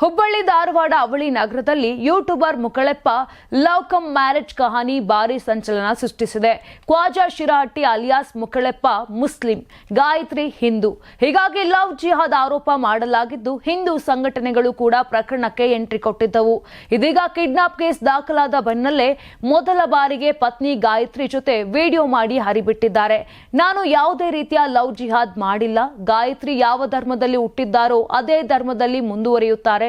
ಹುಬ್ಬಳ್ಳಿ ಧಾರವಾಡ ಅವಳಿ ನಗರದಲ್ಲಿ YouTuber Mukaleppa love come marriage ಕಹಾನಿ ಭಾರಿ ಸಂಚಲನ ಸೃಷ್ಟಿಸಿದೆ. Khwaja Shirahatti alias Mukaleppa Muslim, Gayatri Hindu. ಹೀಗಾಗಿ ಲವ್ ಜಿಹಾದ್ ಆರೋಪ ಮಾಡಲಾಗಿದ್ದು ಹಿಂದೂ ಸಂಘಟನೆಗಳು ಕೂಡ ಪ್ರಕರಣಕ್ಕೆ ಎಂಟ್ರಿ ಕೊಟ್ಟಿದ್ದವು. ಇದೀಗ ಕಿಡ್ನಾಪ್ ಕೇಸ್ ದಾಖಲಾದ ಬೆನ್ನಲ್ಲೇ ಮೊದಲ ಬಾರಿಗೆ ಪತ್ನಿ ಗಾಯತ್ರಿ ಜೊತೆ ವಿಡಿಯೋ ಮಾಡಿ ಹರಿಬಿಟ್ಟಿದ್ದಾರೆ. ನಾನು ಯಾವುದೇ ರೀತಿಯ ಲವ್ ಜಿಹಾದ್ ಮಾಡಿಲ್ಲ. ಗಾಯತ್ರಿ ಯಾವ ಧರ್ಮದಲ್ಲಿ ಹುಟ್ಟಿದ್ದಾರೋ ಅದೇ ಧರ್ಮದಲ್ಲಿ ಮುಂದುವರಿಯುತ್ತಾರೆ.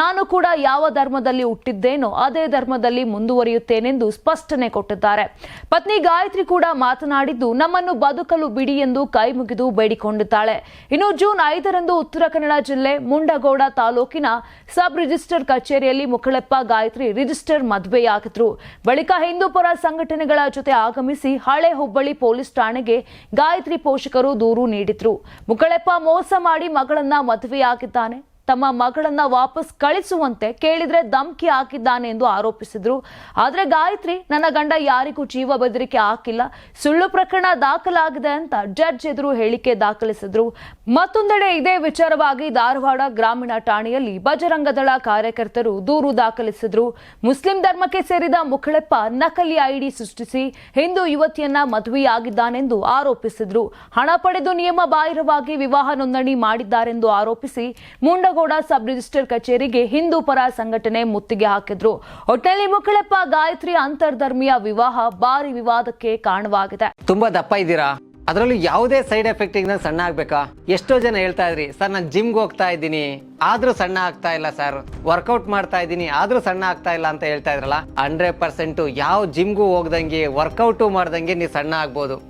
ನಾನು ಕೂಡ ಯಾವ ಧರ್ಮದಲ್ಲಿ ಹುಟ್ಟಿದ್ದೇನೋ ಅದೇ ಧರ್ಮದಲ್ಲಿ ಮುಂದುವರಿಯುತ್ತೇನೆಂದು ಸ್ಪಷ್ಟನೆ ಕೊಟ್ಟಿದ್ದಾರೆ. ಪತ್ನಿ ಗಾಯತ್ರಿ ಕೂಡ ಮಾತನಾಡಿದ್ದು, ನಮ್ಮನ್ನು ಬದುಕಲು ಬಿಡಿ ಎಂದು ಕೈ ಮುಗಿದು ಬೇಡಿಕೊಂಡಿದ್ದಾಳೆ. ಇನ್ನು ಜೂನ್ ಐದರಂದು ಉತ್ತರ ಕನ್ನಡ ಜಿಲ್ಲೆ ಮುಂಡಗೋಡ ತಾಲೂಕಿನ ಸಬ್ ರಿಜಿಸ್ಟರ್ ಕಚೇರಿಯಲ್ಲಿ ಮುಕಳೆಪ್ಪ ಗಾಯತ್ರಿ ರಿಜಿಸ್ಟರ್ ಮದುವೆಯಾಗಿದ್ರು. ಬಳಿಕ ಹಿಂದೂಪರ ಸಂಘಟನೆಗಳ ಜೊತೆ ಆಗಮಿಸಿ ಹಳೆ ಹುಬ್ಬಳ್ಳಿ ಪೊಲೀಸ್ ಠಾಣೆಗೆ ಗಾಯತ್ರಿ ಪೋಷಕರು ದೂರು ನೀಡಿದ್ರು. ಮುಕಳೆಪ್ಪ ಮೋಸ ಮಾಡಿ ಮಗಳನ್ನ ಮದುವೆಯಾಗಿದ್ದಾನೆ. ತಮ್ಮ ಮಗಳನ್ನ ವಾಪಸ್ ಕಳಿಸುವಂತೆ ಕೇಳಿದ್ರೆ ಧಮ್ಕಿ ಹಾಕಿದ್ದಾನೆ ಎಂದು ಆರೋಪಿಸಿದ್ರು. ಆದ್ರೆ ಗಾಯತ್ರಿ, ನನ್ನ ಗಂಡ ಯಾರಿಗೂ ಜೀವ ಬೆದರಿಕೆ ಹಾಕಿಲ್ಲ. ಸುಳ್ಳು ಪ್ರಕರಣ ದಾಖಲಾಗಿದೆ ಅಂತ ಜಡ್ಜ್ ಎದುರು ಹೇಳಿಕೆ ದಾಖಲಿಸಿದ್ರು. ಮತ್ತೊಂದೆಡೆ ಇದೇ ವಿಚಾರವಾಗಿ ಧಾರವಾಡ ಗ್ರಾಮೀಣ ಠಾಣೆಯಲ್ಲಿ ಬಜರಂಗದಳ ಕಾರ್ಯಕರ್ತರು ದೂರು ದಾಖಲಿಸಿದ್ರು. ಮುಸ್ಲಿಂ ಧರ್ಮಕ್ಕೆ ಸೇರಿದ ಮುಖಳೆಪ್ಪ ನಕಲಿ ಐಡಿ ಸೃಷ್ಟಿಸಿ ಹಿಂದೂ ಯುವತಿಯನ್ನ ಮದುವೆಯಾಗಿದ್ದಾನೆಂದು ಆರೋಪಿಸಿದ್ರು. ಹಣ ಪಡೆದು ನಿಯಮ ಬಾಹಿರವಾಗಿ ವಿವಾಹ ನೋಂದಣಿ ಮಾಡಿದ್ದಾರೆಂದು ಆರೋಪಿಸಿ, ಮುಂಡಗೋಡ ಸಬ್ ರಿಜಿಸ್ಟರ್ ಕಚೇರಿಗೆ ಹಿಂದೂ ಪರ ಸಂಘಟನೆ ಮುತ್ತಿಗೆ ಹಾಕಿದ್ರು. ಒಟ್ಟಿನಲ್ಲಿ ಮುಕ್ಕಳಪ್ಪ ಗಾಯತ್ರಿ ಅಂತರ್ಧರ್ಮೀಯ ವಿವಾಹ ಭಾರಿ ವಿವಾದಕ್ಕೆ ಕಾರಣವಾಗಿದೆ. ತುಂಬಾ ದಪ್ಪ ಇದ್ದೀರಾ? ಅದರಲ್ಲೂ ಯಾವುದೇ ಸೈಡ್ ಎಫೆಕ್ಟ್ ಇಂದ ಸಣ್ಣ ಆಗ್ಬೇಕಾ? ಎಷ್ಟೋ ಜನ ಹೇಳ್ತಾ ಇದ್ರಿ, ಸರ್, ನಾನು ಜಿಮ್ಗೆ ಹೋಗ್ತಾ ಇದ್ದೀನಿ. ಆದ್ರೂ ಸಣ್ಣ ಆಗ್ತಾ ಇಲ್ಲ, ಸರ್. ವರ್ಕೌಟ್ ಮಾಡ್ತಾ ಇದ್ದೀನಿ, ಆದ್ರೂ ಸಣ್ಣ ಆಗ್ತಾ ಇಲ್ಲ ಅಂತ ಹೇಳ್ತಾ ಇದ್ರಲ್ಲ? ಹಂಡ್ರೆಡ್ ಪರ್ಸೆಂಟ್ ಯಾವ ಜಿಮ್ಗೂ ಹೋಗ್ದಂಗೆ, ವರ್ಕೌಟು ಮಾಡ್ದಂಗೆ ನೀವು ಸಣ್ಣ ಆಗ್ಬೋದು.